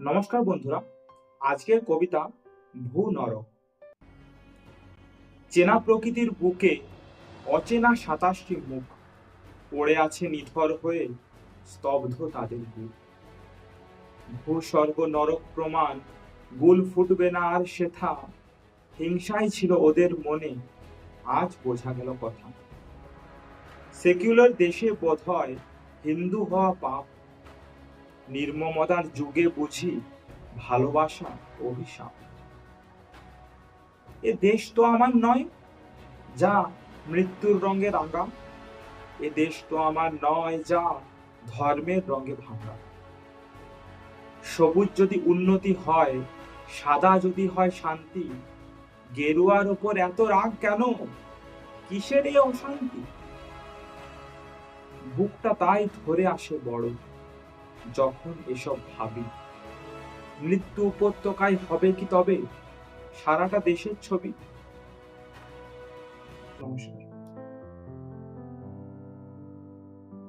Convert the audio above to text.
নমস্কার বন্ধুরা, আজকের কবিতা ভূ নরক। চেনা প্রকৃতির বুকে অচেনা সাতাশটি মুখ, পড়ে আছে নিথর হয়ে স্তব্ধ তাদের বুক। ভূস্বর্গ নরক প্রমাণ, গুল ফুটবে না আর সেথা, হিংসাই ছিল ওদের মনে, আজ বোঝা গেল কথা। সেকুলার দেশে বোধ হয় হিন্দু হওয়া পাপ নির্মমতার যুগে বুঝি ভালোবাসা, অভিশাপ। এ দেশ তো আমার নয়, যা মৃত্যুর রঙে রাঙা। এ দেশ তো আমার নয়, যা ধর্মের রঙে ভাঙা। সবুজ যদি উন্নতি হয়, সাদা যদি হয় শান্তি, গেরুয়ার ওপর এত রাগ কেন? কিসের এই অশান্তি? বুকটা তাই ধরে আসে বড়। যখন এসব ভাবি মৃত্যু উপত্যকায় হবে কি তবে? সারাটা দেশের ছবি। নমস্কার।